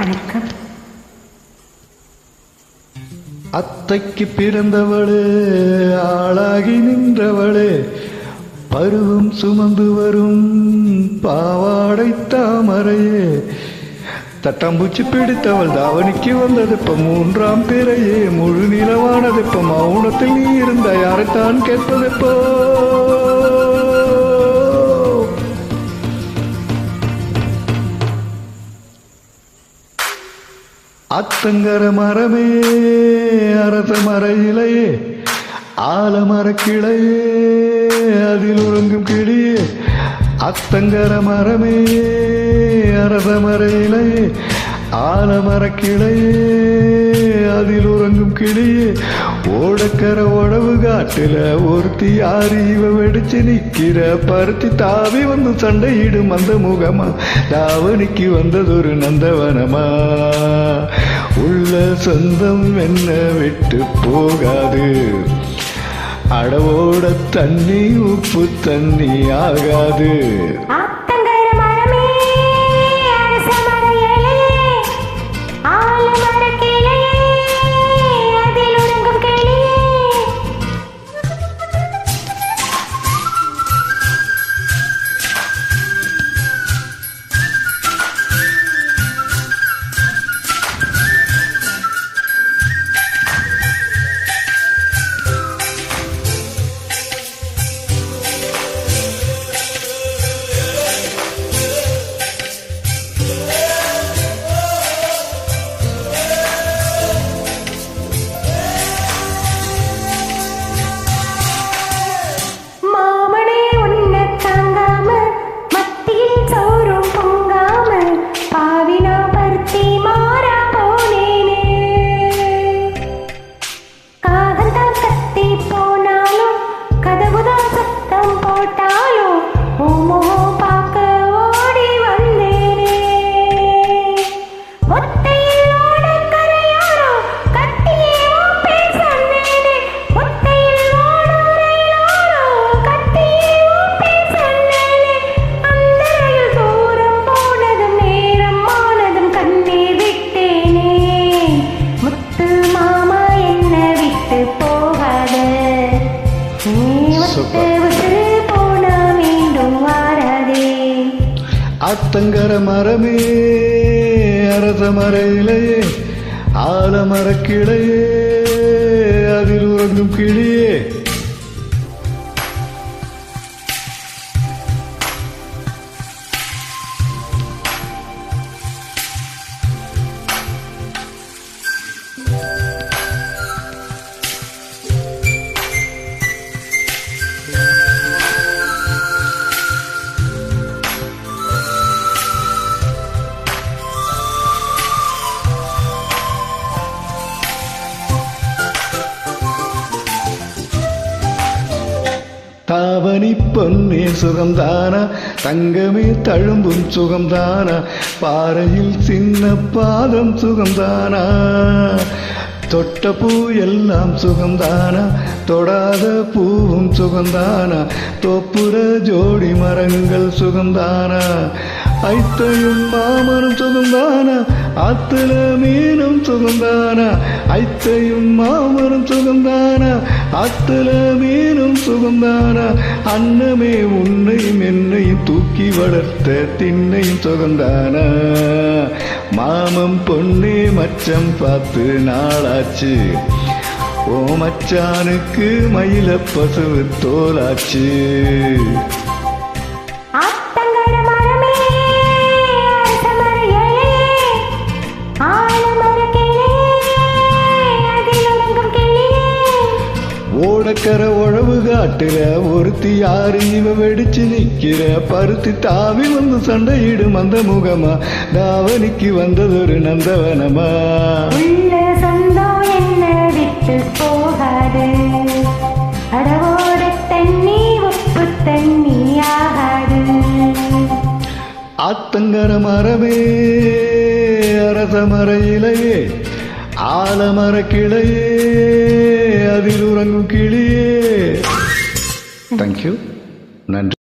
வணக்கம் அத்தைக்கு பிறந்தவளே ஆளாகி நின்றவளே பருவம் சுமந்து வரும் பாவாடை தாமரையே. தட்டாம்பூச்சி பிடித்தவள் தாவணிக்கு வந்தது இப்ப மூன்றாம் பிறையே. முழு நிலவானது இப்ப மௌனத்தில் நீ இருந்த யாரைத்தான் கேட்பது அத்தங்கர மரமே அரச மர இலையே ஆலமர கிளையே அதில் உறங்கும் கிளியே அத்தங்கர மரமே அரச மர இலையே ஆலமர கிளையே. அதில் உறங்கும் கிளியே ஓடக்கர உழவு காட்டுல ஒருத்தி யாரு இவ வெடிச்சு நிக்கிற? பருத்தி தாவி வந்து சண்டையிடும் அந்த முகமா? தாவணிக்கு வந்ததொரு நந்தவனமா? உள்ள சொந்தம் என்ன விட்டு போகாது. அடவோட தண்ணி உப்பு தண்ணி ஆகாது. அத்தங்கர மரமே அரச மர இலையே ஆலமர அதில் உறங்கும் கிளியே. தாவணி பொன்னே சுகம்தானா? தங்கமே தழும்பும் சுகம்தானா? பாறையில் சின்ன பாதம் சுகம்தானா? தொட்ட பூ எல்லாம் சுகம்தானா? தொடாத பூவும் சுகம்தானா? தொப்புற ஜோடி மரங்கள் சுகம்தானா? ஐத்தையும் மாமரம் சுகந்தானா? ஆத்துல மீனும் சுகந்தானா? ஐத்தையும் மாமரம் சுகந்தானா? ஆத்துல மீனும் சுகந்தானா? அன்னமே உன்னையும் என்னையும் தூக்கி வளர்த்த திண்ணையும் சுகந்தானா? மாமம் பொன்னே மச்சம் பார்த்து நாளாச்சு. ஓ மச்சானுக்கு மயில பசுவு தோலாச்சு ஓடக்கர உழவு காட்டுல ஒருத்தி யாரு? இவ வெடிச்சு நிக்கிற பருத்தி தாவி வந்து சண்டையிடும் அந்த முகமா? தாவணிக்கு வந்ததொரு நந்தவனமா? போகாது. அடவோட தண்ணி உப்பு தண்ணி ஆத்தங்கர மரமே அரச மர இலையே ஆலமர கிளையே அதில் உறங்கும் கிளியே. தேங்க்யூ நன்றி.